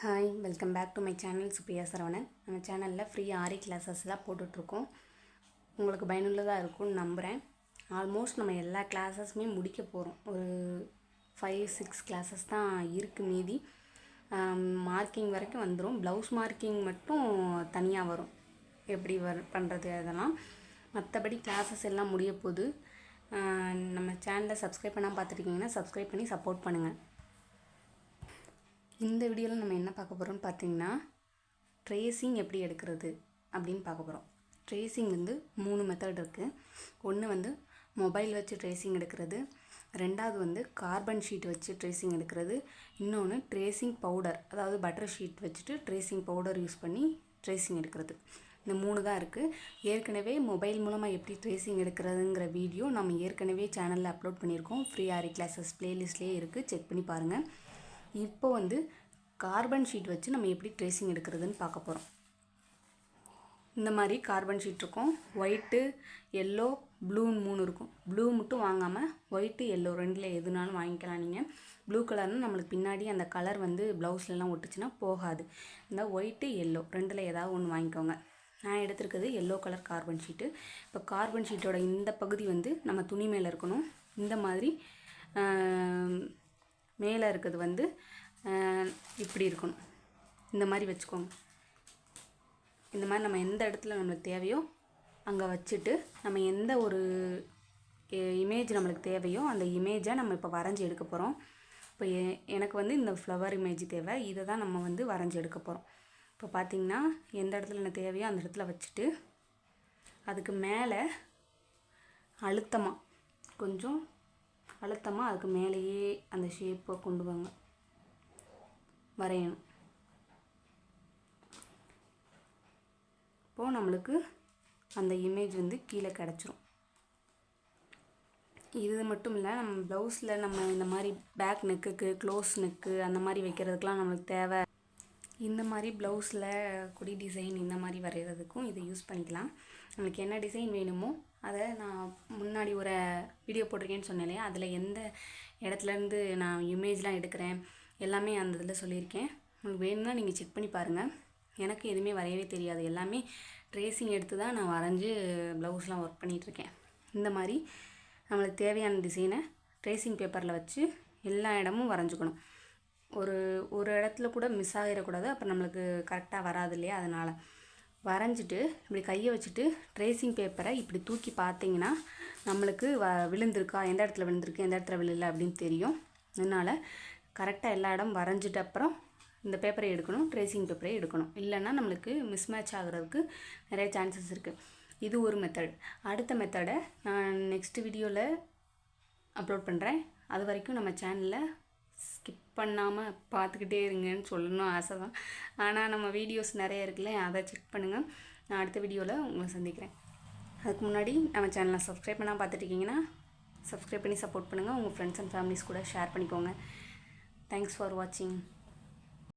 Hi welcome back to my channel Supriya Saravanan நம்ம சேனலில் free ஆரி கிளாஸஸ்லாம் போட்டுட்ருக்கோம். உங்களுக்கு பயனுள்ளதாக இருக்கும்னு நம்புகிறேன் ஆல்மோஸ்ட் நம்ம எல்லா கிளாஸஸுமே முடிக்க போகிறோம் ஒரு ஃபைவ் சிக்ஸ் கிளாஸஸ் தான் இருக்குது மீதி. மார்க்கிங் வரைக்கும் வந்துடும் ப்ளவுஸ் மார்க்கிங் மட்டும் தனியாக வரும். எப்படி வர் பண்ணுறது அதெல்லாம். மற்றபடி கிளாஸஸ் எல்லாம் முடிய போகுது. நம்ம சேனலை சப்ஸ்கிரைப் பண்ணால் பார்த்துருக்கீங்கன்னா சப்ஸ்கிரைப் பண்ணி சப்போர்ட் பண்ணுங்கள் இந்த வீடியோவில் நம்ம என்ன பார்க்க போகிறோம்னு பார்த்தீங்கன்னா ட்ரேசிங் எப்படி எடுக்கிறது அப்படின்னு பார்க்க போகிறோம் ட்ரேசிங் வந்து மூணு மெத்தட் இருக்குது ஒன்று வந்து மொபைல் வச்சு ட்ரேசிங் எடுக்கிறது. ரெண்டாவது வந்து கார்பன் ஷீட் வச்சு ட்ரேசிங் எடுக்கிறது. இன்னொன்று ட்ரேசிங் பவுடர் அதாவது பட்டர் ஷீட் வச்சுட்டு ட்ரேசிங் பவுடர் யூஸ் பண்ணி ட்ரேசிங் எடுக்கிறது. இந்த மூணு தான் இருக்குது ஏற்கனவே மொபைல் மூலமாக எப்படி ட்ரேசிங் எடுக்கிறதுங்கிற வீடியோ நம்ம ஏற்கனவே சேனலில் அப்லோட் பண்ணியிருக்கோம். ஃப்ரீ ஆரி கிளாஸஸ் ப்ளேலிஸ்ட்லேயே இருக்குது செக் பண்ணி பாருங்கள் இப்போ வந்து கார்பன் ஷீட் வச்சு நம்ம எப்படி ட்ரேசிங் எடுக்கிறதுன்னு பார்க்க போகிறோம் இந்த மாதிரி கார்பன் ஷீட் இருக்கும். ஒயிட்டு எல்லோ ப்ளூன்னு மூணு இருக்கும். ப்ளூ மட்டும் வாங்காமல் ஒயிட்டு எல்லோ ரெண்டில் எதுனாலும் வாங்கிக்கலாம் நீங்கள் ப்ளூ கலர்னால் நம்மளுக்கு பின்னாடி அந்த கலர் வந்து ப்ளவுஸ்லலாம் ஒட்டுச்சுன்னா போகாது. இந்த ஒயிட்டு எல்லோ ரெண்டில் ஏதாவது ஒன்று வாங்கிக்கோங்க. நான் எடுத்திருக்கிறது எல்லோ கலர் கார்பன் ஷீட்டு. இப்போ கார்பன் ஷீட்டோட இந்த பகுதி வந்து நம்ம துணி மேலே இருக்கணும். இந்த மாதிரி மேலே இருக்கிறது வந்து இப்படி இருக்கணும். இந்த மாதிரி வச்சுக்கோங்க. இந்த மாதிரி நம்ம எந்த இடத்துல நம்மளுக்கு தேவையோ அங்கே வச்சுட்டு நம்ம எந்த ஒரு இமேஜ் நம்மளுக்கு தேவையோ அந்த இமேஜை நம்ம இப்போ வரைஞ்சி எடுக்க போகிறோம் இப்போ எனக்கு வந்து இந்த ஃப்ளவர் இமேஜ் தேவை. இதை தான் நம்ம வந்து வரைஞ்சி எடுக்க போகிறோம் இப்போ பார்த்தீங்கன்னா எந்த இடத்துல என்ன தேவையோ அந்த இடத்துல வச்சுட்டு அதுக்கு மேலே அழுத்தமாக கொஞ்சம் அழுத்தமாக அதுக்கு மேலேயே அந்த ஷேப்பை கொண்டு வாங்க. வரையணும். இப்போது நம்மளுக்கு அந்த இமேஜ் வந்து கீழே கிடச்சிரும். இது மட்டும் இல்லை நம்ம ப்ளவுஸில் நம்ம இந்த மாதிரி பேக் நெக்குக்கு க்ளோஸ் நெக்கு அந்த மாதிரி வைக்கிறதுக்கெலாம் நம்மளுக்கு தேவை. இந்த மாதிரி ப்ளவுஸில் கொடி டிசைன் இந்த மாதிரி வரைகிறதுக்கும் இதை யூஸ் பண்ணிக்கலாம். உங்களுக்கு என்ன டிசைன் வேணுமோ அதை நான் முன்னாடி ஒரு வீடியோ போட்டிருக்கேன்னு சொன்னேன் இல்லையா? அதில் எந்த இடத்துலேருந்து நான் இமேஜ்லாம் எடுக்கிறேன் எல்லாமே அந்த இதில் சொல்லியிருக்கேன். உங்களுக்கு வேணும்னா நீங்கள் செக் பண்ணி பாருங்கள். எனக்கு எதுவுமே வரையவே தெரியாது. எல்லாமே ட்ரேசிங் எடுத்து தான் நான் வரைஞ்சி ப்ளவுஸ்லாம் ஒர்க் பண்ணிகிட்ருக்கேன். இந்த மாதிரி நம்மளுக்கு தேவையான டிசைனை ட்ரேசிங் பேப்பரில் வச்சு எல்லா இடமும் வரைஞ்சிக்கணும். ஒரு ஒரு இடத்துல கூட மிஸ் ஆகிடக்கூடாது. அப்புறம் நம்மளுக்கு கரெக்டாக வராது இல்லையா? அதனால் வரைஞ்சிட்டு இப்படி கையை வச்சுட்டு ட்ரேசிங் பேப்பரை இப்படி தூக்கி பார்த்தீங்கன்னா நம்மளுக்கு வ விழுந்திருக்கா? எந்த இடத்துல விழுந்திருக்கு? எந்த இடத்துல விழுல அப்படின்னு தெரியும். அதனால் கரெக்டாக எல்லா இடம் வரைஞ்சிட்ட அப்புறம் இந்த பேப்பரை எடுக்கணும் ட்ரேசிங் பேப்பரை எடுக்கணும். இல்லைன்னா நம்மளுக்கு மிஸ் மேட்ச் ஆகுறதுக்கு நிறைய சான்சஸ் இருக்குது இது ஒரு மெத்தட் அடுத்த மெத்தடை நான் நெக்ஸ்ட் வீடியோவில் அப்லோட் பண்ணுறேன் அது வரைக்கும் நம்ம சேனலில் ஸ்கிப் பண்ணாமல் பார்த்துக்கிட்டே இருங்கன்னு சொல்லணும் ஆசை தான். ஆனால் நம்ம வீடியோஸ் நிறைய இருக்குல்ல அதை செக் பண்ணுங்கள் நான் அடுத்த வீடியோவில் உங்களை சந்திக்கிறேன். அதுக்கு முன்னாடி நம்ம சேனலை சப்ஸ்கிரைப் பண்ணால் பார்த்துட்டுருக்கீங்கன்னா சப்ஸ்கிரைப் பண்ணி சப்போர்ட் பண்ணுங்கள் உங்கள் ஃப்ரெண்ட்ஸ் அண்ட் ஃபேமிலிஸ் கூட ஷேர் பண்ணிக்கோங்க. தேங்க்ஸ் ஃபார் வாட்சிங்